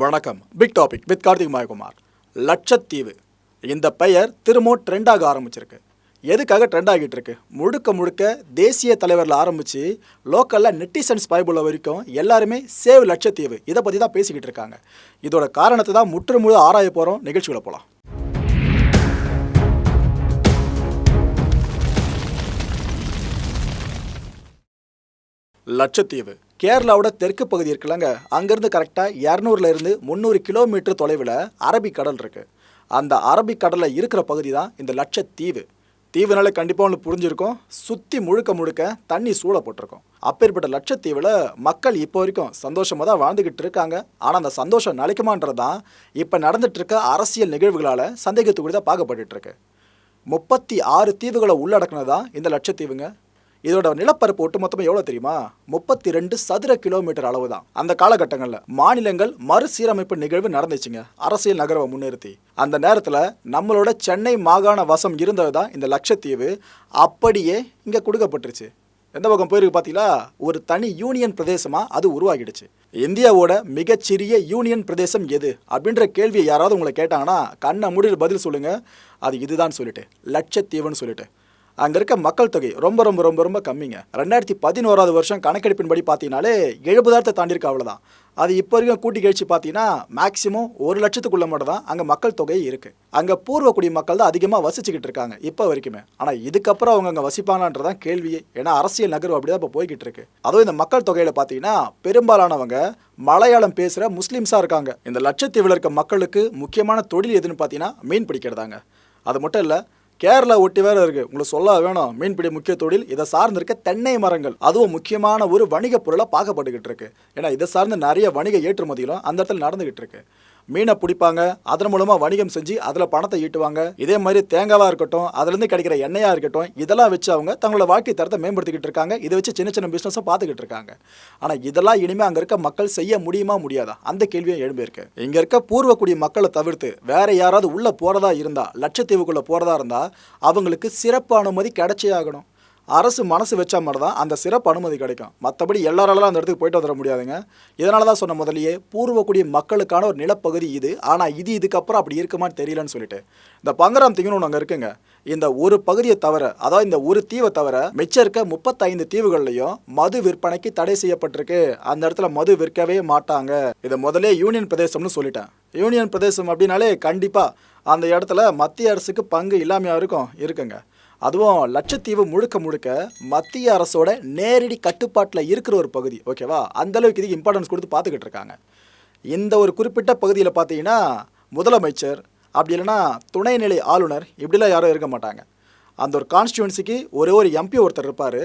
வணக்கம். Big topic with Karthik Mayakumar. Lakshadweep. இந்த பெயர் திரும்பவும் ட்ரெண்டாக ஆரம்பிச்சிருக்கு. எதுக்காக ட்ரெண்ட் ஆகிட்டு இருக்கு? முழுக்க முழுக்க தேசிய தலைவரில் ஆரம்பித்து லோக்கலில் நெட்டிசன்ஸ் பைபிள் வரைக்கும் எல்லாருமே சேவ் லட்சத்தீவு. இதை பற்றி தான் பேசிக்கிட்டு இருக்காங்க. இதோட காரணத்தை தான் முற்று முழு ஆராய போகிறோம் நிகழ்ச்சிகளை போகலாம் லட்சத்தீவு. கேரளாவோட தெற்கு பகுதி இருக்குல்லங்க. அங்கேருந்து கரெக்டாக இரநூறுலேருந்து முந்நூறு கிலோமீட்டர் தொலைவில் அரபிக்கடல் இருக்குது அந்த அரபிக்கடலில் இருக்கிற பகுதி தான் இந்த லட்சத்தீவு. தீவுனால கண்டிப்பாக ஒன்று புரிஞ்சிருக்கும். சுற்றி முழுக்க முழுக்க தண்ணி சூழப்பட்டிருக்கும் அப்பேற்பட்ட லட்சத்தீவில் மக்கள் இப்போ வரைக்கும் சந்தோஷமாக தான் வாழ்ந்துக்கிட்டு இருக்காங்க. ஆனால் அந்த சந்தோஷம் நிலைக்குமான்றது தான் இப்போ நடந்துட்டு இருக்க அரசியல் நிகழ்வுகளால் சந்தேகத்துக்குடி தான் பார்க்கப்பட்டுருக்கு முப்பத்தி ஆறு தீவுகளை உள்ளடக்கினது தான் இந்த லட்சத்தீவுங்க. இதோட நிலப்பரப்பு ஒட்டுமொத்தமாக எவ்வளோ தெரியுமா? முப்பத்தி ரெண்டு சதுர கிலோமீட்டர் அளவு தான் அந்த காலகட்டங்களில் மாநிலங்கள் மறுசீரமைப்பு நிகழ்வு நடந்துச்சுங்க. அரசியல் நகரவை முன்னிறுத்தி. அந்த நேரத்தில் நம்மளோட சென்னை மாகாண வசம் இருந்தது தான் இந்த லட்சத்தீவு. அப்படியே இங்கே கொடுக்கப்பட்டுருச்சு. எந்த பக்கம் போயிருக்கு பார்த்தீங்களா ஒரு தனி யூனியன் பிரதேசமாக அது உருவாகிடுச்சு. இந்தியாவோட மிகச்சிறிய யூனியன் பிரதேசம் எது? அப்படின்ற கேள்வியை யாராவது உங்களை கேட்டாங்கன்னா கண்ணை முடியில் பதில் சொல்லுங்க. அது இதுதான் சொல்லிட்டு. லட்சத்தீவுன்னு சொல்லிட்டு. அங்கே இருக்க மக்கள் தொகை ரொம்ப ரொம்ப ரொம்ப ரொம்ப கம்மிங்க. ரெண்டாயிரத்தி பதினோராவது வருஷம் கணக்கெடுப்பின்படி பார்த்தீங்கனாலே எழுபதாயிரத்தை தாண்டிருக்கு அவ்வளோதான் அது இப்போ வரைக்கும் கூட்டி கழிச்சு பார்த்தீங்கன்னா மேக்ஸிமம் ஒரு லட்சத்துக்குள்ள மட்டும் தான் அங்கே மக்கள் தொகை இருக்குது அங்கே பூர்வக்குடி மக்கள் தான் அதிகமாக வசிச்சுக்கிட்டு இருக்காங்க இப்போ வரைக்குமே. ஆனால் இதுக்கப்புறம் அவங்க அங்கே வசிப்பாங்கன்றதான் கேள்வியே ஏன்னா அரசியல் நகர்வு அப்படி தான் இப்போ போய்கிட்டு இருக்கு. அதுவும் இந்த மக்கள் தொகையில் பார்த்தீங்கன்னா பெரும்பாலானவங்க மலையாளம் பேசுகிற முஸ்லீம்ஸாக இருக்காங்க. இந்த லட்சத்தீவில் இருக்க மக்களுக்கு முக்கியமான தொழில் எதுன்னு பார்த்தீங்கன்னா மீன் பிடிக்கிறதாங்க. அது மட்டும் இல்லை கேரளா ஒட்டி வேற இருக்கு. உங்களுக்கு சொல்ல வேணும். மீன்பிடி முக்கிய தொழில் இதை சார்ந்து இருக்க தென்னை மரங்கள். அதுவும் முக்கியமான ஒரு வணிக பொருளா பார்க்கப்பட்டுக்கிட்டு இருக்கு. ஏன்னா இதை சார்ந்து நிறைய வணிக ஏற்றுமதிகளும் அந்த இடத்துல நடந்துகிட்டு இருக்கு. மீனை பிடிப்பாங்க அதன் மூலமா வணிகம் செஞ்சு அதுல பணத்தை ஈட்டுவாங்க. இதே மாதிரி தேங்காவா இருக்கட்டும் அதுல இருந்து கிடைக்கிற எண்ணெயா இருக்கட்டும் இதெல்லாம் வச்சு அவங்க தங்களோட வாழ்க்கை தரத்தை மேம்படுத்திக்கிட்டு இருக்காங்க. இதை வச்சு சின்ன சின்ன பிசினஸை பார்த்துக்கிட்டு இருக்காங்க. ஆனா இதெல்லாம் இனிமே அங்க இருக்க மக்கள் செய்ய முடியுமா முடியாதா? அந்த கேள்வியும் எழும்பியிருக்கு இங்க இருக்க பூர்வக்குடி மக்களை தவிர்த்து வேற யாராவது உள்ள போறதா இருந்தா லட்சத்தீவுக்குள்ள போறதா இருந்தா அவங்களுக்கு சிறப்பு அனுமதி கிடைச்சே ஆகணும். அரசு மனசு வச்சா மாதிரி தான் அந்த சிறப்பு அனுமதி கிடைக்கும். மற்றபடி எல்லாராலும் அந்த இடத்துக்கு போயிட்டு வந்துட முடியாதுங்க. இதனால தான் சொன்ன முதலியே பூர்வக்குடி மக்களுக்கான ஒரு நிலப்பகுதி இது. ஆனால் இது இதுக்கப்புறம் அப்படி இருக்குமான்னு தெரியலன்னு சொல்லிட்டு. இந்த பங்கராம் திங்கன்னு ஒன்று அங்கே இருக்குங்க. இந்த ஒரு பகுதியை தவிர அதாவது இந்த ஒரு தீவை தவிர மிச்சம் இருக்க முப்பத்தைந்து தீவுகள்லையும் மது விற்பனைக்கு தடை செய்யப்பட்டிருக்கு. அந்த இடத்துல மது விற்கவே மாட்டாங்க. இதை முதலே யூனியன் பிரதேசம்னு சொல்லிட்டேன். யூனியன் பிரதேசம் அப்படின்னாலே கண்டிப்பாக அந்த இடத்துல மத்திய அரசுக்கு பங்கு இல்லாமையாக இருக்கும் இருக்குங்க. அதுவும் லட்சத்தீவு முழுக்க முழுக்க மத்திய அரசோட நேரடி கட்டுப்பாட்டில் இருக்கிற ஒரு பகுதி ஓகேவா அந்தளவுக்கு இதுக்கு இம்பார்ட்டன்ஸ் கொடுத்து பார்த்துக்கிட்டு இருக்காங்க. இந்த ஒரு குறிப்பிட்ட பகுதியில் பார்த்தீங்கன்னா முதலமைச்சர் அப்படி இல்லைன்னா துணைநிலை ஆளுநர் இப்படிலாம் யாரும் இருக்க மாட்டாங்க. அந்த ஒரு கான்ஸ்டியூன்சிக்கு ஒரே ஒரு எம்பி ஒருத்தர் இருப்பார்.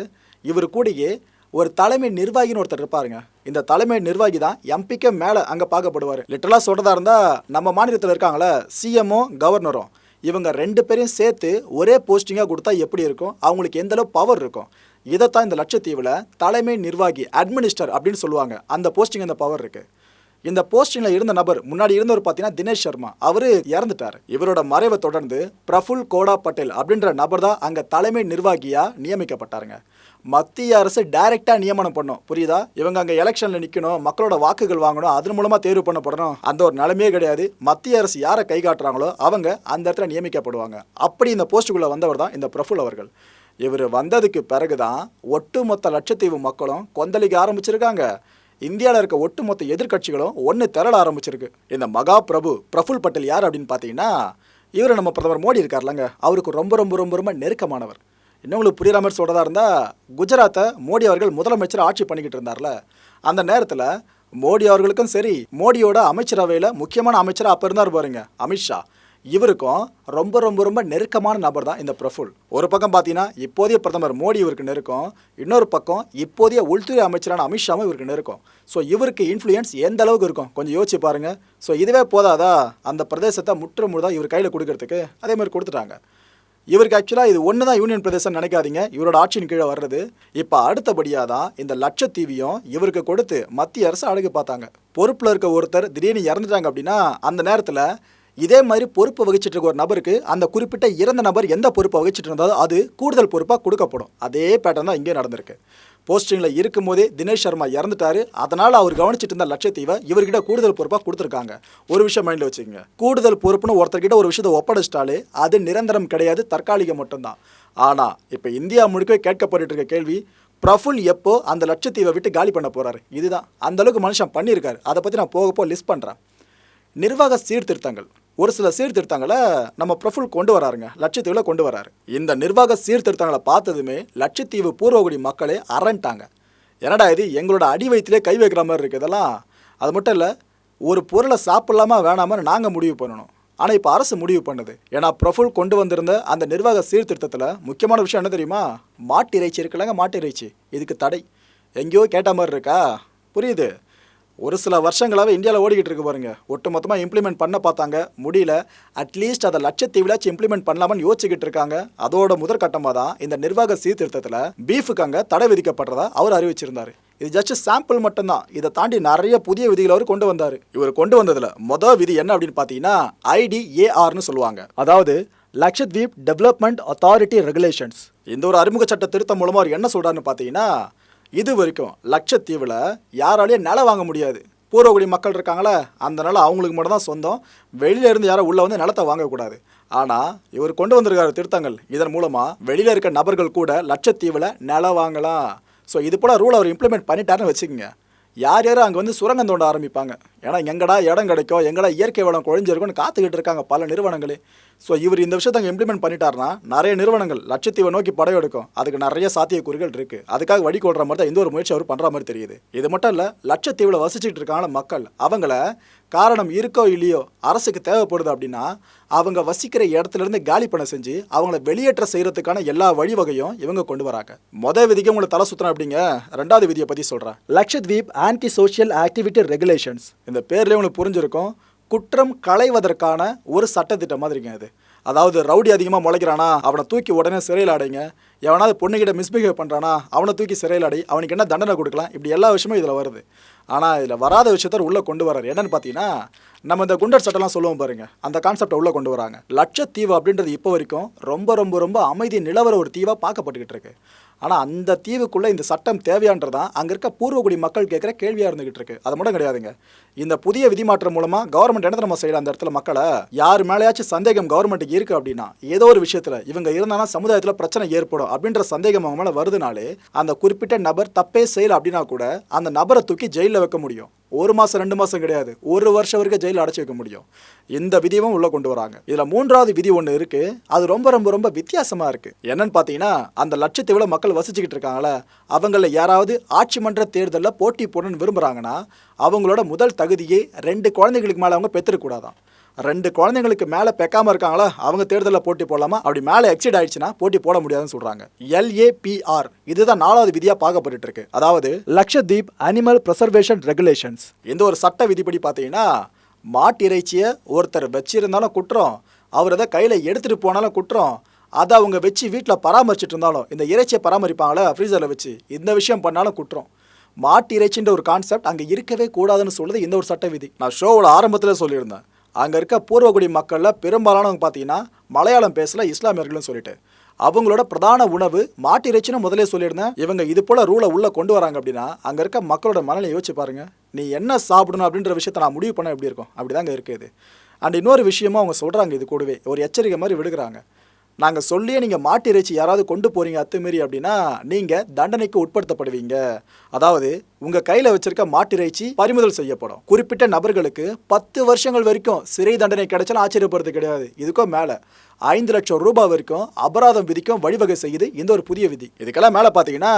இவர் கூடயே ஒரு தலைமை நிர்வாகின்னு ஒருத்தர் இருப்பாருங்க. இந்த தலைமை நிர்வாகி தான் எம்பிக்கே மேலே அங்கே பார்க்கப்படுவார். லிட்டரலாக சொல்கிறதா இருந்தால் நம்ம மாநிலத்தில் இருக்காங்களே சிஎம்ஓ கவர்னரும் இவங்க ரெண்டு பேரையும் சேர்த்து ஒரே போஸ்டிங்காக கொடுத்தா எப்படி இருக்கும்? அவங்களுக்கு எந்த அளவு பவர் இருக்கும்? இதைத்தான் இந்த லட்சத்தீவில் தலைமை நிர்வாகி அட்மினிஸ்டர் அப்படின்னு சொல்லுவாங்க. அந்த போஸ்டிங் அந்த பவர் இருக்குது இந்த போஸ்டிங்கில் இருந்த நபர் முன்னாடி இருந்தவர் பார்த்தீங்கன்னா தினேஷ் சர்மா. அவர் இறந்துட்டார். இவரோட மறைவை தொடர்ந்து பிரஃபுல் கோடா பட்டேல் அப்படின்ற நபர் தான் அங்கே தலைமை நிர்வாகியாக நியமிக்கப்பட்டாருங்க. மத்திய அரசு டைரெக்டாக நியமனம் பண்ணும். புரியுதா? இவங்க அங்கே எலெக்ஷனில் நிற்கணும் மக்களோட வாக்குகள் வாங்கணும் அதன் மூலமாக தேர்வு பண்ணப்படணும். அந்த ஒரு நிலைமையே கிடையாது. மத்திய அரசு யாரை கை காட்டுறாங்களோ அவங்க அந்த இடத்துல நியமிக்கப்படுவாங்க. அப்படி இந்த போஸ்ட்டுக்குள்ளே வந்தவர் தான் இந்த பிரஃபுல் அவர்கள். இவர் வந்ததுக்கு பிறகு தான் ஒட்டுமொத்த லட்சத்தீவு மக்களும் கொந்தளிக்க ஆரம்பிச்சிருக்காங்க. இந்தியாவில் இருக்க ஒட்டுமொத்த எதிர்க்கட்சிகளும் ஒன்று திரள ஆரம்பிச்சிருக்கு. இந்த மகா பிரபு பிரஃபுல் பட்டேல் யார் அப்படின்னு பார்த்தீங்கன்னா இவர் நம்ம பிரதமர் மோடி இருக்கார்லங்க. அவருக்கு ரொம்ப ரொம்ப ரொம்ப ரொம்ப நெருக்கமானவர். இன்னும் உங்களுக்கு புரியுற மாதிரி சொல்கிறதா இருந்தால் குஜராத்தை மோடி அவர்கள் முதலமைச்சர் ஆட்சி பண்ணிக்கிட்டு இருந்தார்ல. அந்த நேரத்தில் மோடி அவர்களுக்கும் சரி மோடியோட அமைச்சரவையில் முக்கியமான அமைச்சராக அப்போ இருந்தார் பாருங்க அமித்ஷா இவருக்கும் ரொம்ப ரொம்ப ரொம்ப நெருக்கமான நபர் தான் இந்த பிரஃபுல் ஒரு பக்கம் பார்த்தீங்கன்னா இப்போதைய பிரதமர் மோடி இவருக்கு நெருக்கம். இன்னொரு பக்கம் இப்போதைய உள்துறை அமைச்சரான அமித்ஷாவும் இவருக்கு நெருக்கம். ஸோ இவருக்கு இன்ஃப்ளூயன்ஸ் எந்த அளவுக்கு இருக்கும்? கொஞ்சம் யோசிச்சு பாருங்கள் ஸோ இதுவே போதாதா? அந்த பிரதேசத்தை முற்று முழுதாக இவர் கையில் கொடுக்கறதுக்கு? அதே மாதிரி கொடுத்துட்டாங்க. இவருக்கு ஆக்சுவலாக இது ஒன்று தான் யூனியன் பிரதேசம் நினைக்காதீங்க. இவரோட ஆட்சியின் கீழே வர்றது. இப்போ அடுத்தபடியாக தான் இந்த லட்சத்தீவியும் இவருக்கு கொடுத்து மத்திய அரசு அழகு பார்த்தாங்க. பொறுப்பில் இருக்க ஒருத்தர் திடீர்னு இறந்துட்டாங்க அப்படின்னா அந்த நேரத்தில் இதே மாதிரி பொறுப்பு வகிச்சிட்டு இருக்க ஒரு நபருக்கு அந்த குறிப்பிட்ட இறந்த நபர் எந்த பொறுப்பை வகிச்சிட்டு இருந்தாலும் அது கூடுதல் பொறுப்பாக கொடுக்கப்படும். அதே பேட்டர்ன் தான் இங்கே நடந்திருக்கு. போஸ்டிங்கில் இருக்கும்போதே தினேஷ் சர்மா இறந்துட்டாரு. அதனால் அவர் கவனிச்சிட்டு இருந்த லட்சத்தீவை இவர்கிட்ட கூடுதல் பொறுப்பாக கொடுத்துருக்காங்க. ஒரு விஷயம் மைண்டில் வச்சுக்கோங்க. கூடுதல் பொறுப்புன்னு ஒருத்தர்கிட்ட ஒரு விஷயத்தை ஒப்படைச்சிட்டாலே அது நிரந்தரம் கிடையாது தற்காலிகம் மட்டும்தான். ஆனால் இப்போ இந்தியா முழுக்கவே கேட்கப்பட்டு இருக்க கேள்வி பிரஃபுல் எப்போ அந்த லட்சத்தீவை விட்டு காலி பண்ண போகிறாரு இதுதான். அந்தளவுக்கு மனுஷன் பண்ணியிருக்காரு. அதை பற்றி நான் போக போக லிஸ்ட் பண்ணுறேன் நிர்வாக சீர்திருத்தங்கள். ஒரு சில சீர்திருத்தங்களை நம்ம பிரஃபுல் கொண்டு வராருங்க லட்சத்தீவில் கொண்டு வராரு. இந்த நிர்வாக சீர்திருத்தங்களை பார்த்ததுமே லட்சத்தீவு பூர்வகுடி மக்களே அரண்டாங்க என்னடா இது எங்களோட அடி வயிற்றுலே கை வைக்கிற மாதிரி இருக்குது இதெல்லாம்? அது மட்டும் இல்லை ஒரு பொருளை சாப்பிடலாமா வேணாமான்னு நாங்கள் முடிவு பண்ணணும். ஆனால் இப்போ அரசு முடிவு பண்ணுது. ஏன்னா பிரஃபுல் கொண்டு வந்திருந்த அந்த நிர்வாக சீர்திருத்தத்தில் முக்கியமான விஷயம் என்ன தெரியுமா? மாட்டு இறைச்சி இருக்குல்லங்க மாட்டு இறைச்சி இதுக்கு தடை. எங்கேயோ கேட்ட மாதிரி இருக்கா? புரியுது? ஒரு சில வருஷங்களாகவே இந்தியாவில் ஓடிக்கிட்டு இருக்கு பாருங்க. ஒட்டு மொத்தமாக இம்ப்ளிமெண்ட் பண்ண பார்த்தாங்க. முடியல. அட்லீஸ்ட் அதை லட்சத்தீவிலாச்சும் இம்ப்ளிமெண்ட் பண்ணலாமான்னு யோசிச்சுக்கிட்டு இருக்காங்க. அதோட முதற்கட்டமாக தான் இந்த நிர்வாக சீர்திருத்தத்தில் பீஃபுக்கு அங்கே தடை விதிக்கப்படுறதா அவர் அறிவிச்சிருந்தாரு. இது ஜஸ்ட் சாம்பிள் மட்டும்தான். இதை தாண்டி நிறைய புதிய விதிகளை அவர் கொண்டு வந்தார். இவர் கொண்டு வந்ததில் மொதல் விதி என்ன அப்படின்னு பார்த்தீங்கன்னா ஐடிஏஆர்னு சொல்லுவாங்க. அதாவது லக்ஷத்வீப் டெவலப்மெண்ட் அத்தாரிட்டி ரெகுலேஷன்ஸ் இந்த ஒரு அறிமுக சட்ட திருத்தம் மூலமாக அவர் என்ன சொல்கிறாருன்னு பார்த்தீங்கன்னா இது வரைக்கும் லட்சத்தீவில் யாராலையும் நிலம் வாங்க முடியாது. பூர்வகுடி மக்கள் இருக்காங்களே அந்த நிலம் அவங்களுக்கு மட்டும் தான் சொந்தம். வெளியில இருந்து யாரும் உள்ளே வந்து நிலத்தை வாங்கக்கூடாது ஆனால் இவர் கொண்டு வந்திருக்காரு திருத்தங்கள். இதன் மூலமாக வெளியில் இருக்க நபர்கள் கூட லட்சத்தீவில் நிலம் வாங்கலாம். ஸோ இது போல ரூல் அவர் இம்ப்ளிமெண்ட் பண்ணிட்டாருன்னு வச்சுக்கோங்க. யார் யாரும் அங்கே வந்து சுரங்கம் தோண்ட ஆரம்பிப்பாங்க. ஏன்னா எங்கடா இடம் கிடைக்கும் எங்கடா இயற்கை வளம் குழஞ்சிருக்கும்னு காத்துக்கிட்டு இருக்காங்க பல நிறுவனங்களே. ஸோ இவர் இந்த விஷயத்தை அங்கே இம்ப்ளிமெண்ட் பண்ணிட்டாருன்னா நிறைய நிறுவனங்கள் லட்சத்தீவை நோக்கி படையெடுக்கும் அதுக்கு நிறைய சாத்தியக்கூறுகள் இருக்கு. அதுக்காக வழி கொள்ற மாதிரி தான் இந்த ஒரு முயற்சி அவர் பண்ணுற மாதிரி தெரியுது. இது மட்டும் இல்லை லட்சத்தீவில் வசிச்சுட்டு இருக்கான மக்கள் அவங்கள காரணம் இருக்கோ இல்லையோ அரசுக்கு தேவைப்படுது அப்படின்னா அவங்க வசிக்கிற இடத்துலேருந்து காலி பண்ண செஞ்சு அவங்கள வெளியேற்ற செய்கிறதுக்கான எல்லா வழிவகையும் இவங்க கொண்டு வராங்க. மொதல் விதிக்கு உங்களை தலை சுத்தணும் அப்படிங்க ரெண்டாவது விதியை பற்றி சொல்கிறேன் Lakshadweep anti social activity regulations இந்த பேர்லேயே உங்களுக்கு புரிஞ்சிருக்கும். குற்றம் களைவதற்கான ஒரு சட்டத்திட்டம் மாதிரிங்க அது அதாவது ரவுடி அதிகமாக முளைக்கிறானா அவனை தூக்கி உடனே சிறையில் அடைங்க எவனாவது பொண்ணுகிட்ட மிஸ்பிஹேவ் பண்ணுறானா அவனை தூக்கி சிறையில் அடை அவனுக்கு என்ன தண்டனை கொடுக்கலாம்? இப்படி எல்லா விஷயமும் இதில் வருது. ஆனால் இதில் வராத விஷயத்த உள்ளே கொண்டு வர்றாரு. என்னென்னு பார்த்தீங்கன்னா நம்ம இந்த குண்டர் சட்டம்லாம் சொல்லுவோம் பாருங்கள் அந்த கான்செப்டை உள்ளே கொண்டு வராங்க. லட்சத்தீவு அப்படின்றது இப்போ வரைக்கும் ரொம்ப ரொம்ப ரொம்ப அமைதி நிலவர ஒரு தீவாக பார்க்கப்பட்டுக்கிட்டு இருக்கு. ஆனால் அந்த தீவுக்குள்ளே இந்த சட்டம் தேவையான்றதான் அங்கே இருக்க பூர்வகுடி மக்கள் கேட்குற கேள்வியாக இருந்துகிட்டு இருக்கு. அது மட்டும் கிடையாதுங்க. இந்த புதிய விதிமாற்றம் மூலமாக கவர்மெண்ட் என்ன நம்ம செய்யலாம் அந்த இடத்துல மக்களை? யார் மேலேயாச்சும் சந்தேகம் கவர்மெண்ட்டுக்கு இருக்குது அப்படின்னா ஏதோ ஒரு விஷயத்தில் இவங்க இருந்தாலும் சமுதாயத்தில் பிரச்சனை ஏற்படும் அப்படின்ற சந்தேகம் அவங்க மேலே வருதுனாலே அந்த குறிப்பிட்ட நபர் தப்பே செய்யலை அப்படின்னா கூட அந்த நபரை தூக்கி ஜெயிலில் வைக்க முடியும். ஒரு மாதம் ரெண்டு மாதம் கிடையாது. ஒரு வருஷம் வரைக்கும் ஜெயிலில் அடைச்சி வைக்க முடியும். இந்த விதியும் உள்ளே கொண்டு வராங்க. இதில் மூன்றாவது விதி ஒன்று இருக்குது அது ரொம்ப ரொம்ப ரொம்ப வித்தியாசமாக இருக்குது என்னன்னு பார்த்தீங்கன்னா அந்த லட்சத்தீவில் மக்கள் வசிச்சுக்கிட்டு இருக்காங்களே அவங்கள யாராவது ஆட்சி மன்ற தேர்தலில் போட்டி போடணும்னு விரும்புகிறாங்கன்னா அவங்களோட முதல் தகுதியை ரெண்டு குழந்தைகளுக்கு மேலே அவங்க பெற்றுக்கூடாதான் ரெண்டு குழந்தைங்களுக்கு மேலே பெக்காமல் இருக்காங்களா அவங்க தேர்தலில் போட்டி போடலாமா? அப்படி மேலே எக்ஸிட் ஆயிடுச்சுன்னா போட்டி போட முடியாதுன்னு சொல்கிறாங்க எல்ஏபிஆர் இதுதான் நாலாவது விதியாக பார்க்கப்பட்டு இருக்கு அதாவது லக்ஷதீப் அனிமல் ப்ரெசர்வேஷன் ரெகுலேஷன்ஸ் இந்த ஒரு சட்ட விதிப்படி பார்த்தீங்கன்னா மாட்டு இறைச்சியை ஒருத்தர் வச்சிருந்தாலும் குற்றம் அவர் அதை கையில் எடுத்துகிட்டு போனாலும் குற்றம் அதை அவங்க வச்சு வீட்டில் பராமரிச்சுட்டு இருந்தாலும் இந்த இறைச்சியை பராமரிப்பாங்களே ஃப்ரீசரில் வச்சு இந்த விஷயம் பண்ணாலும் குற்றம். மாட்டு இறைச்சின்ற ஒரு கான்செப்ட் அங்கே இருக்கவே கூடாதுன்னு சொல்லுது இந்த ஒரு சட்ட விதி. நான் ஷோவோட ஆரம்பத்தில் சொல்லியிருந்தேன். அங்கே இருக்க பூர்வகுடி மக்களில் பெரும்பாலானவங்க பார்த்தீங்கன்னா மலையாளம் பேசல இஸ்லாமியர்கள்னு சொல்லிட்டு. அவங்களோட பிரதான உணவு மாட்டு இறைச்சின்னு முதலே சொல்லியிருந்தேன். இவங்க இது போல ரூலை உள்ளே கொண்டு வராங்க அப்படின்னா அங்கே இருக்க மக்களோட மனநிலை யோசிச்சு பாருங்க. நீ என்ன சாப்பிடணும் அப்படின்ற விஷயத்த நான் முடிவு பண்ண எப்படி இருக்கும்? அப்படிதாங்க இருக்குது அண்ட் இன்னொரு விஷயமும் அவங்க சொல்கிறாங்க இது கூடவே. ஒரு எச்சரிக்கை மாதிரி விடுகிறாங்க நாங்கள் சொல்லியே நீங்கள் மாட்டு இறைச்சி யாராவது கொண்டு போகிறீங்க அத்துமீறி அப்படின்னா நீங்கள் தண்டனைக்கு உட்படுத்தப்படுவீங்க. அதாவது உங்கள் கையில் வச்சிருக்க மாட்டு இறைச்சி பறிமுதல் செய்யப்படும். குறிப்பிட்ட நபர்களுக்கு பத்து வருஷங்கள் வரைக்கும் சிறை தண்டனை கிடைச்சாலும் ஆச்சரியப்படுறது கிடையாது. இதுக்கும் மேலே. ஐந்து லட்சம் ரூபாய் வரைக்கும் அபராதம் விதிக்கும் வழிவகை செய்யுது இந்த ஒரு புதிய விதி. இதுக்கெல்லாம் மேலே பார்த்தீங்கன்னா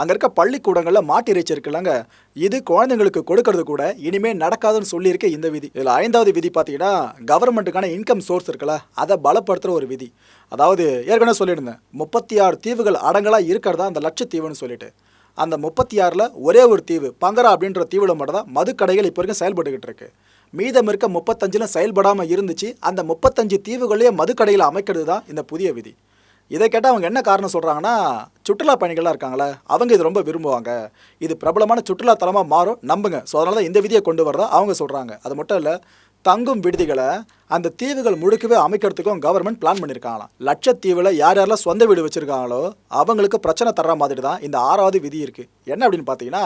அங்கே இருக்க பள்ளிக்கூடங்களில் மாட்டு இறைச்சி இருக்குல்லங்க. இது குழந்தைங்களுக்கு கொடுக்கறது கூட இனிமே நடக்காதுன்னு சொல்லியிருக்க இந்த விதி. இதில் ஐந்தாவது விதி பார்த்தீங்கன்னா கவர்மெண்ட்டுக்கான இன்கம் சோர்ஸ் இருக்குல்ல அதை பலப்படுத்துகிற ஒரு விதி. அதாவது ஏற்கனவே சொல்லியிருந்தேன் முப்பத்தி ஆறு தீவுகள் அடங்கலாக இருக்கிறதா அந்த லட்சத்தீவுன்னு சொல்லிட்டு. அந்த முப்பத்தி ஆறில் ஒரே ஒரு தீவு பங்கரா அப்படின்ற தீவில் மட்டும் தான் மதுக்கடைகள் இப்போ வரைக்கும் செயல்பட்டுக்கிட்டு இருக்குது மீதம் இருக்க முப்பத்தஞ்சில் செயல்படாமல் இருந்துச்சு. அந்த முப்பத்தஞ்சு தீவுகளையே மதுக்கடையில் அமைக்கிறது தான் இந்த புதிய விதி. இதை கேட்டால் அவங்க என்ன காரணம் சொல்கிறாங்கன்னா சுற்றுலா பயணிகள்லாம் இருக்காங்களே அவங்க இது ரொம்ப விரும்புவாங்க. இது பிரபலமான சுற்றுலா தலமாக மாறும். நம்புங்க. ஸோ அதனால தான் இந்த விதியை கொண்டு வரதா அவங்க சொல்கிறாங்க அது மட்டும் இல்லை தங்கும் விடுதிகளை அந்த தீவுகள் முழுக்கவே அமைக்கிறதுக்கும் கவர்மெண்ட் பிளான் பண்ணியிருக்காங்களாம் லட்சத்தீவில் யார் யாரெல்லாம் சொந்த வீடு வச்சுருக்காங்களோ அவங்களுக்கு பிரச்சனை தர்ற மாதிரி தான் இந்த ஆறாவது விதி இருக்குது என்ன அப்படின்னு பார்த்தீங்கன்னா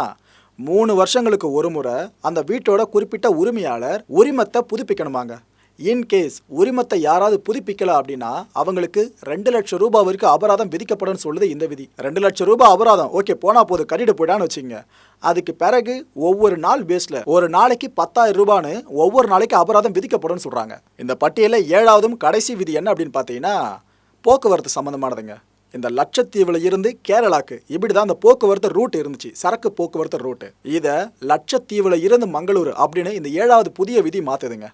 மூணு வருஷங்களுக்கு ஒரு முறை அந்த வீட்டோட குறிப்பிட்ட உரிமையாளர் உரிமத்தை புதுப்பிக்கணுமாங்க. இன்கேஸ் உரிமத்தை யாராவது புதுப்பிக்கல அப்படின்னா அவங்களுக்கு ரெண்டு லட்சம் ரூபாய் வரைக்கும் அபராதம் விதிக்கப்படும் சொல்லுது இந்த விதி. ரெண்டு லட்சம் ரூபாய் அபராதம். ஓகே போனா போது கட்டிட்டு போயிடான்னு வச்சுங்க அதுக்கு பிறகு ஒவ்வொரு நாள் பேஸ்ல ஒரு நாளைக்கு பத்தாயிரம் ரூபான்னு ஒவ்வொரு நாளைக்கு அபராதம் விதிக்கப்படும் சொல்றாங்க. இந்த பட்டியலில் ஏழாவதும் கடைசி விதி என்ன அப்படின்னு பார்த்தீங்கன்னா போக்குவரத்து சம்மந்தமானதுங்க இந்த லட்சத்தீவில் இருந்து கேரளாக்கு இப்படி தான் இந்த போக்குவரத்து ரூட் இருந்துச்சு சரக்கு போக்குவரத்து ரூட்டு இதை லட்சத்தீவில் இருந்து மங்களூர் அப்படின்னு இந்த ஏழாவது புதிய விதி மாற்றுதுங்க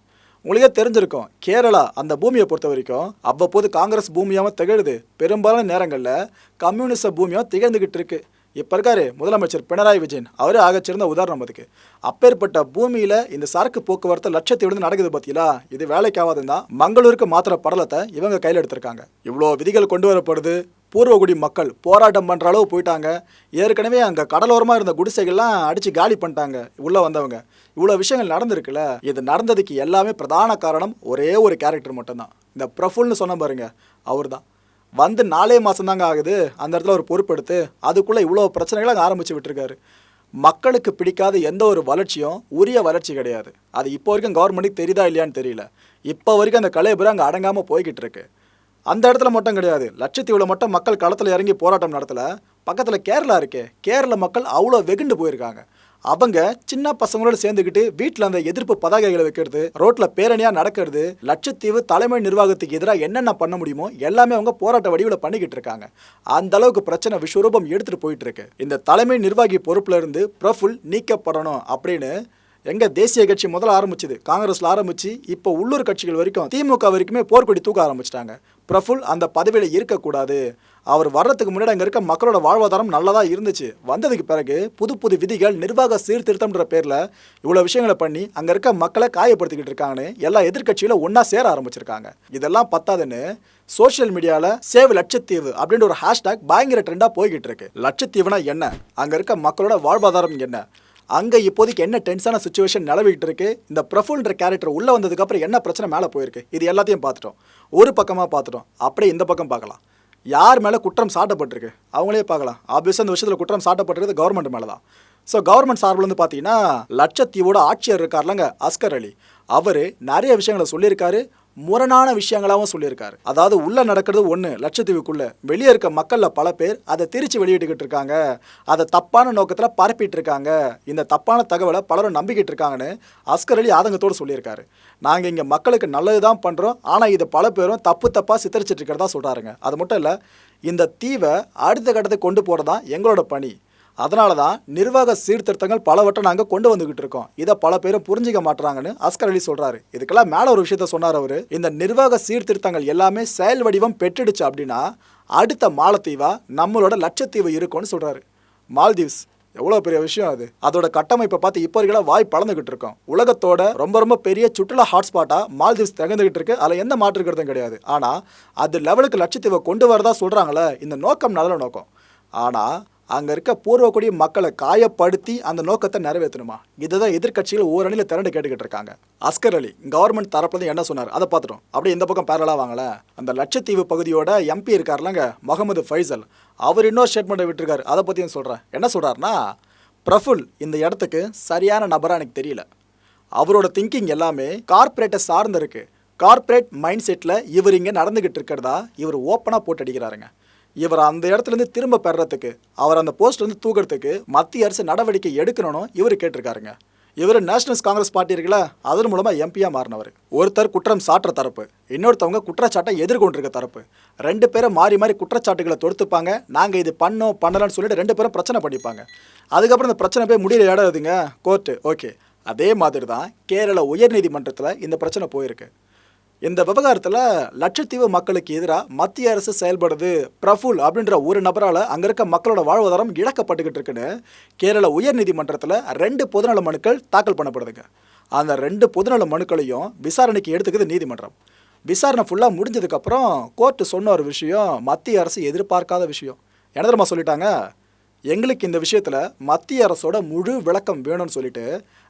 உங்களுக்கே தெரிஞ்சிருக்கும் கேரளா அந்த பூமியை பொறுத்த வரைக்கும் அவ்வப்போது காங்கிரஸ் பூமியாகவும் திகழுது. பெரும்பாலான நேரங்களில் கம்யூனிச பூமியாக திகழ்ந்துகிட்டு இருக்குது இப்போ இருக்கார் முதலமைச்சர் பினராயி விஜயன் அவரே ஆகச்சிறந்த உதாரணம் அதுக்கு அப்பேற்பட்ட பூமியில் இந்த சரக்கு போக்குவரத்து லட்சத்தை விழுந்து நடக்குது பார்த்தீங்களா இது வேலைக்காவாதுன்னு தான் மங்களூருக்கு மாத்திர படலத்தை இவங்க கையில் எடுத்திருக்காங்க. இவ்வளோ விதிகள் கொண்டு வரப்படுது. பூர்வகுடி மக்கள் போராட்டம் பண்ணுற அளவு போயிட்டாங்க. ஏற்கனவே அங்கே கடலோரமாக இருந்த குடிசைகள்லாம் அடித்து காலி பண்ணிட்டாங்க. உள்ளே வந்தவங்க. இவ்வளோ விஷயங்கள் நடந்திருக்குல்ல? இது நடந்ததுக்கு எல்லாமே பிரதான காரணம் ஒரே ஒரு கேரக்டர் மட்டும்தான். இந்த ப்ரஃபுல்னு சொன்ன பாருங்க அவர் தான் வந்து நாலே மாதம் தாங்க ஆகுது. அந்த இடத்துல ஒரு பொறுப்பெடுத்து அதுக்குள்ளே இவ்வளோ பிரச்சனைகளை அங்கே ஆரம்பித்து விட்டுருக்காரு. மக்களுக்கு பிடிக்காத எந்த ஒரு வளர்ச்சியும் உரிய வளர்ச்சி கிடையாது. அது இப்போ வரைக்கும் கவர்மெண்ட்டுக்கு தெரியுதா இல்லையான்னு தெரியல. இப்போ வரைக்கும் அந்த கலைபுரம் அங்கே அடங்காமல் போய்கிட்டு இருக்கு. அந்த இடத்துல மட்டும் கிடையாது. லட்சத்தீவில் மட்டும் மக்கள் களத்தில் இறங்கி போராட்டம் நடத்தலை. பக்கத்தில் கேரளா இருக்கே. கேரள மக்கள் அவ்வளோ வெகுண்டு போயிருக்காங்க. அவங்க சின்ன பசங்களோட சேர்ந்துக்கிட்டு வீட்டில் அந்த எதிர்ப்பு பதாகைகளை வைக்கிறது ரோட்ல பேரணியாக நடக்கிறது லட்சத்தீவு தலைமை நிர்வாகத்துக்கு எதிராக என்னென்ன பண்ண முடியுமோ எல்லாமே அவங்க போராட்ட வடிவில் பண்ணிக்கிட்டு இருக்காங்க. அந்த அளவுக்கு பிரச்சனை விஸ்வரூபம் எடுத்துட்டு போயிட்டு இருக்கு. இந்த தலைமை நிர்வாகி பொறுப்புல இருந்து பிரஃபுல் நீக்கப்படணும் அப்படின்னு எங்க தேசிய கட்சி முதல்ல ஆரம்பிச்சது. காங்கிரஸ்ல ஆரம்பிச்சு இப்போ உள்ளூர் கட்சிகள் வரைக்கும் திமுக வரைக்குமே போர்க்கொடி தூக்க ஆரம்பிச்சிட்டாங்க. பிரஃபுல் அந்த பதவியில் இருக்கக்கூடாது. அவர் வர்றதுக்கு முன்னாடி அங்கே இருக்க மக்களோட வாழ்வாதாரம் நல்லதாக இருந்துச்சு. வந்ததுக்கு பிறகு புது புது விதிகள் நிர்வாக சீர்திருத்தம்ன்ற பேரில் இவ்வளோ விஷயங்களை பண்ணி அங்கே இருக்க மக்களை காயப்படுத்திக்கிட்டு இருக்காங்கன்னு எல்லா எதிர்க்கட்சிகளும் ஒன்றா சேர ஆரம்பிச்சிருக்காங்க. இதெல்லாம் பத்தாதுன்னு சோஷியல் மீடியாவில் சேவ் லட்சத்தீவு அப்படின்ற ஒரு ஹேஷ்டாக் பயங்கர ட்ரெண்டாக போய்கிட்டு இருக்கு. லட்சத்தீவுனா என்ன? அங்கே இருக்க மக்களோட வாழ்வாதாரம் என்ன? அங்கே இப்போதைக்கு என்ன டென்ஸான சுச்சுவேஷன் நிலவிட்டு இருக்கு இந்த பிரஃபுல்ன்ற கேரக்டர் உள்ளே வந்ததுக்கப்புறம் என்ன பிரச்சனை மேலே போயிருக்கு? இது எல்லாத்தையும் பார்த்துட்டோம். ஒரு பக்கமாக பார்த்துட்டோம். அப்படியே இந்த பக்கம் பார்க்கலாம். யார் மேலே குற்றம் சாட்டப்பட்டிருக்கு? அவங்களே பார்க்கலாம். ஆப்வியஸாக இந்த விஷயத்தில் குற்றம் சாட்டப்பட்டிருக்கிறது கவர்மெண்ட் மேலே தான் ஸோ கவர்மெண்ட் சார்பில் வந்து பார்த்தீங்கன்னா லட்சத்தீவோட ஆட்சியர் இருக்கார்லங்க அஸ்கர் அலி. அவர் நிறைய விஷயங்களை சொல்லியிருக்காரு. முரணான விஷயங்களாகவும் சொல்லியிருக்காரு. அதாவது உள்ளே நடக்கிறது ஒன்று லட்சத்தீவுக்குள்ள. வெளியே இருக்க மக்களில் பல பேர் அதை திரிச்சு வெளியிட்டுக்கிட்டு இருக்காங்க. அதை தப்பான நோக்கத்தில் பரப்பிட்டு இருக்காங்க. இந்த தப்பான தகவலை பலரும் நம்பிக்கிட்டு இருக்காங்கன்னு அஸ்கர் அலி ஆதங்கத்தோடு சொல்லியிருக்காரு. நாங்கள் இங்கே மக்களுக்கு நல்லது தான் பண்ணுறோம் ஆனால் இது பல பேரும் தப்பு தப்பாக சித்தரிச்சிட்டு இருக்கிறதா சொல்கிறாருங்க அது மட்டும் இல்லை இந்த தீவை அடுத்த கட்டத்தை கொண்டு போகிறது தான் எங்களோட பணி. அதனால தான் நிர்வாக சீர்திருத்தங்கள் பலவற்றை நாங்கள் கொண்டு வந்துகிட்டு இருக்கோம். இதை பல பேரும் புரிஞ்சிக்க மாட்டுறாங்கன்னு அஸ்கர் அலி சொல்றாரு. இதுக்கெல்லாம் மேலே ஒரு விஷயத்த சொன்னார் அவர். இந்த நிர்வாக சீர்திருத்தங்கள் எல்லாமே செயல் வடிவம் பெற்றுடுச்சு அப்படின்னா அடுத்த மாலத்தீவா நம்மளோட லட்சத்தீவு இருக்கும்னு சொல்றாரு. மால்தீவ்ஸ் எவ்வளோ பெரிய விஷயம் அது. அதோட கட்டமைப்பை பார்த்து இப்போ வரைக்கும் வாய் பழந்துகிட்டு இருக்கோம். உலகத்தோட ரொம்ப ரொம்ப பெரிய சுற்றுலா ஹாட்ஸ்பாட்டாக மால்தீவ்ஸ் திகழ்ந்துகிட்டு இருக்கு. அதில் எந்த மாற்று கிடையாது. ஆனால் அது லெவலுக்கு லட்சத்தீவை கொண்டு வரதா சொல்கிறாங்களே இந்த நோக்கம் நல்ல நோக்கம். ஆனால் அங்கே இருக்க பூர்வக்குடி மக்களை காயப்படுத்தி அந்த நோக்கத்தை நிறைவேற்றணுமா? இதுதான் எதிர்க்கட்சிகள் ஓரணியில் திரண்டு கேட்டுக்கிட்டு இருக்காங்க. அஸ்கர் அலி கவர்மெண்ட் தரப்புல என்ன சொன்னார்? அதை பார்த்துட்டோம். அப்படியே இந்த பக்கம் பேரலாக வாங்கல அந்த லட்சத்தீவு பகுதியோட எம்பி இருக்கார்லங்க முகமது ஃபைசல். அவர் இன்னொரு ஸ்டேட்மெண்ட்டை விட்டுருக்காரு. அதை பற்றியும் சொல்கிறேன் என்ன சொல்கிறாருன்னா பிரஃபுல் இந்த இடத்துக்கு சரியான நபராக எனக்கு தெரியல. அவரோட திங்கிங் எல்லாமே கார்ப்பரேட்டை சார்ந்து இருக்கு கார்ப்பரேட் மைண்ட் செட்டில் இவர் இங்கே நடந்துக்கிட்டு இருக்கிறதா இவர் ஓப்பனாக போட்டு அடிக்கிறாருங்க. இவர் அந்த இடத்துலேருந்து திரும்ப பெறறதுக்கு அவர் அந்த போஸ்ட்லேருந்து தூக்கிறதுக்கு மத்திய அரசு நடவடிக்கை எடுக்கணும்னு இவர் கேட்டிருக்காருங்க. இவர் நேஷனல்ஸ் காங்கிரஸ் பார்ட்டி இருக்குல்ல அதன் மூலமாக எம்பியாக மாறினவர். ஒருத்தர் குற்றம் சாட்டுற தரப்பு இன்னொருத்தவங்க குற்றச்சாட்டை எதிர்கொண்டிருக்க தரப்பு. ரெண்டு பேரும் மாறி மாறி குற்றச்சாட்டுகளை தொடுத்துப்பாங்க நாங்கள் இது பண்ணோம் பண்ணலாம்னு சொல்லிட்டு ரெண்டு பேரும் பிரச்சனை பண்ணிப்பாங்க. அதுக்கப்புறம் இந்த பிரச்சனை போய் முடியல இடம் கோர்ட்டு ஓகே. அதே மாதிரி தான் கேரள உயர்நீதிமன்றத்தில் இந்த பிரச்சனை போயிருக்கு. இந்த விவகாரத்தில் லட்சத்தீவு மக்களுக்கு எதிராக மத்திய அரசு செயல்படுது பிரஃபுல் அப்படின்ற ஒரு நபரால் அங்கே இருக்க மக்களோட வாழ்வாதாரம் இழக்கப்பட்டுக்கிட்டு இருக்குன்னு கேரள உயர்நீதிமன்றத்தில் ரெண்டு பொதுநல மனுக்கள் தாக்கல் பண்ணப்படுதுங்க. அந்த ரெண்டு பொதுநல மனுக்களையும் விசாரணைக்கு எடுத்துக்குது நீதிமன்றம். விசாரணை ஃபுல்லாக முடிஞ்சதுக்கப்புறம் கோர்ட்டு சொன்ன ஒரு விஷயம் மத்திய அரசு எதிர்பார்க்காத விஷயம். என்ன தெரியுமா சொல்லிட்டாங்க? எங்களுக்கு இந்த விஷயத்தில் மத்திய அரசோட முழு விளக்கம் வேணும்னு சொல்லிட்டு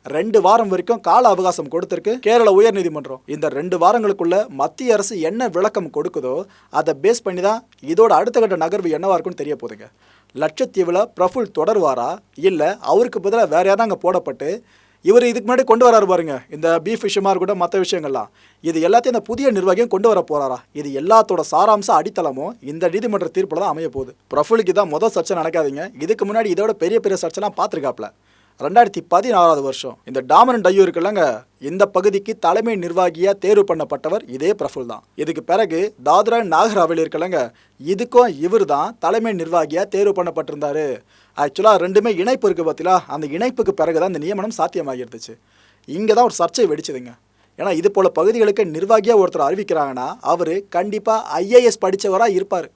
ரெண்டு வாரம் வரைக்கும் கால அவகாசம் கொடுத்திருக்கு. கேரள உயர்நீதிமன்றம் இந்த ரெண்டு வாரங்களுக்குள்ள மத்திய அரசு என்ன விளக்கம் கொடுக்குதோ அதை பேஸ் பண்ணி தான் இதோட அடுத்த கட்ட நகர்வு என்னவா இருக்கும்னு தெரிய போதுங்க லட்சத்தீவில் பிரஃபுல் தொடருவாரா? இல்லை அவருக்கு பதிலாக வேற யாரும் அங்கே போடப்பட்டு இவர் இதுக்கு முன்னாடி கொண்டு வராரு பாருங்க இந்த பீஃப் விஷயமா இருக்கட்டும் மற்ற விஷயங்கள்லாம். இது எல்லாத்தையும் இந்த புதிய நிர்வாகியும் கொண்டு வர போறாரா? இது எல்லாத்தோட சாராம்ச அடித்தளமும் இந்த நீதிமன்ற தீர்ப்பில் தான் அமைய போகுது. பிரஃபுலுக்கு தான் முதல் சர்ச்சை நடக்காதீங்க இதுக்கு முன்னாடி இதோட பெரிய பெரிய சர்ச்சைலாம் பார்த்துருக்காப்ல. ரெண்டாயிரத்தி பதினாறாவது வருஷம். இந்த டாமரன் டையூ இருக்குல்லங்க இந்த பகுதிக்கு தலைமை நிர்வாகியாக தேர்வு பண்ணப்பட்டவர் இதே பிரஃபுல் தான். இதுக்கு பிறகு தாத்ரா நாகர் ஹவேலி இருக்குல்லங்க இதுக்கும் இவர் தான் தலைமை நிர்வாகியாக தேர்வு பண்ணப்பட்டிருந்தாரு. ஆக்சுவலாக ரெண்டுமே இணைப்பு இருக்குது பார்த்தீங்களா அந்த இணைப்புக்கு பிறகு தான் இந்த நியமனம் சாத்தியமாகிருந்துச்சு இங்கே தான் ஒரு சர்ச்சை வெடிச்சதுங்க. ஏன்னா இது போல பகுதிகளுக்கு நிர்வாகியாக ஒருத்தர் அறிவிக்கிறாங்கன்னா அவர் கண்டிப்பாக ஐஏஎஸ் படித்தவராக இருப்பார்.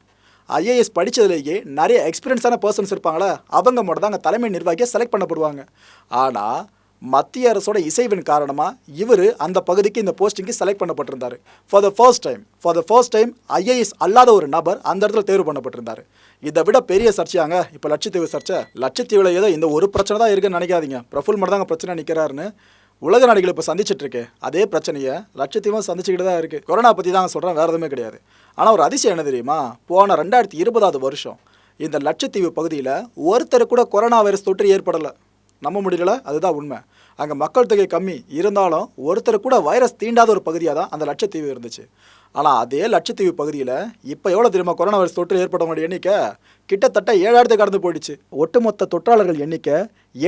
ஐஏஎஸ் படித்ததுலேயே நிறைய எக்ஸ்பீரியன்ஸான பர்சன்ஸ் இருப்பாங்களா? அவங்க மட்டும் தான் அங்கே தலைமை நிர்வாகியை செலக்ட் பண்ணப்படுவாங்க. ஆனால் மத்திய அரசோட இசைவின் காரணமாக இவர் அந்த பகுதிக்கு இந்த போஸ்டிங்க்கு select பண்ணப்பட்டிருந்தார். For the first time for the first time IAS அல்லாத ஒரு நபர் அந்த இடத்துல தேர்வு பண்ணப்பட்டிருந்தார். இதை விட பெரிய சர்ச்சையாங்க இப்போ லட்சத்தீவு சர்ச்சை. லட்சத்தீவில் ஏதோ இந்த ஒரு பிரச்சனை தான் இருக்குன்னு நினைக்காதீங்க. பிரஃபுல் மட்டும் தாங்க பிரச்சனை நிற்கிறாருன்னு உலக நாடுகள் இப்போ சந்திச்சிட்டு இருக்கு. அதே பிரச்சனையை லட்சத்தீவும் சந்திச்சுக்கிட்டு தான் இருக்குது கொரோனா பற்றி தான் சொல்கிறேன் வேறு எதுவுமே கிடையாது. ஆனால் ஒரு அதிசயம் என்ன தெரியுமா? போன ரெண்டாயிரத்தி இருபதாவது வருஷம் இந்த லட்சத்தீவு பகுதியில் ஒருத்தர் கூட கொரோனா வைரஸ் தொற்று ஏற்படலை. நம்ப முடியல அதுதான் உண்மை. அங்கே மக்கள் தொகை கம்மி. இருந்தாலும் ஒருத்தர் கூட வைரஸ் தீண்டாத ஒரு பகுதியாக தான் அந்த லட்சத்தீவு இருந்துச்சு. ஆனால் அதே லட்சத்தீவு பகுதியில் இப்போ எவ்வளோ தெரியுமா கொரோனா வைரஸ் தொற்று ஏற்பட்டவங்களோட எண்ணிக்கை? கிட்டத்தட்ட ஏழாயிரத்து கடந்து போயிடுச்சு. ஒட்டுமொத்த தொற்றாளர்கள் எண்ணிக்கை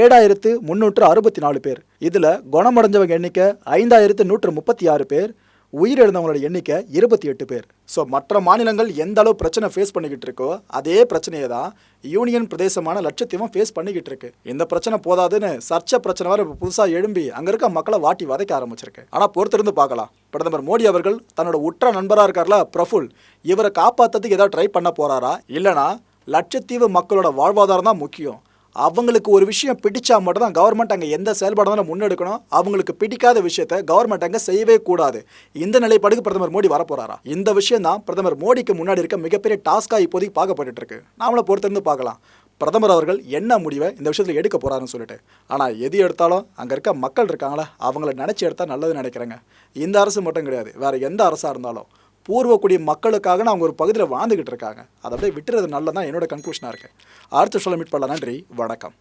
ஏழாயிரத்து முந்நூற்று அறுபத்தி நாலு பேர். இதில் குணமடைஞ்சவங்க எண்ணிக்கை ஐந்தாயிரத்து நூற்று முப்பத்தி ஆறு பேர். உயிரிழந்தவங்களோட எண்ணிக்கை இருபத்தி எட்டு பேர். ஸோ மற்ற மாநிலங்கள் எந்த அளவு பிரச்சனை ஃபேஸ் பண்ணிக்கிட்டு இருக்கோ அதே பிரச்சனையை தான் யூனியன் பிரதேசமான லட்சத்தீவும் ஃபேஸ் பண்ணிக்கிட்டு இருக்கு. இந்த பிரச்சனை போதாதுன்னு சர்ச்சை பிரச்சனை வர இப்போ புதுசாக எழும்பி அங்கே இருக்க மக்களை வாட்டி வதைக்க ஆரம்பிச்சிருக்கு. ஆனால் பொறுத்திருந்து பார்க்கலாம். பிரதமர் மோடி அவர்கள் தன்னோட உற்ற நண்பராக இருக்கார்ல பிரஃபுல் இவரை காப்பாற்றுறதுக்கு ஏதாவது ட்ரை பண்ண போகிறாரா இல்லைனா லட்சத்தீவு மக்களோட வாழ்வாதாரம் தான் முக்கியம். அவங்களுக்கு ஒரு விஷயம் பிடிச்சா மட்டும் தான் கவர்மெண்ட் அங்கே எந்த செயல்பாடு முன்னெடுக்கணும். அவங்களுக்கு பிடிக்காத விஷயத்த கவர்மெண்ட் அங்கே செய்யவே கூடாது. இந்த நிலைப்பாடுக்கு பிரதமர் மோடி வரப்போறாரா? இந்த விஷயம் தான் பிரதமர் மோடிக்கு முன்னாடி இருக்க மிகப்பெரிய டாஸ்காக இப்போதைக்கு பார்க்கப்பட்டு இருக்கு. நாமளை பொறுத்திருந்து பார்க்கலாம். பிரதமர் அவர்கள் என்ன முடிவை இந்த விஷயத்தில் எடுக்க போகிறாருன்னு சொல்லிட்டு. ஆனால் எது எடுத்தாலும் அங்கே இருக்க மக்கள் இருக்காங்களா அவங்கள நினச்சி எடுத்தால் நல்லது நினைக்கிறேங்க. இந்த அரசு மட்டும் கிடையாது. வேற எந்த அரசாக இருந்தாலும் பூர்வக்குடி மக்களுக்காக அவங்க ஒரு பகுதியில் வாழ்ந்துக்கிட்டு இருக்காங்க. அதை அப்படியே விட்டுறது நல்லதான் என்னோட கன்க்ளூஷனாக இருக்குது அடுத்த சொல்ல மீட் பண்ணலாம் நன்றி. வணக்கம்.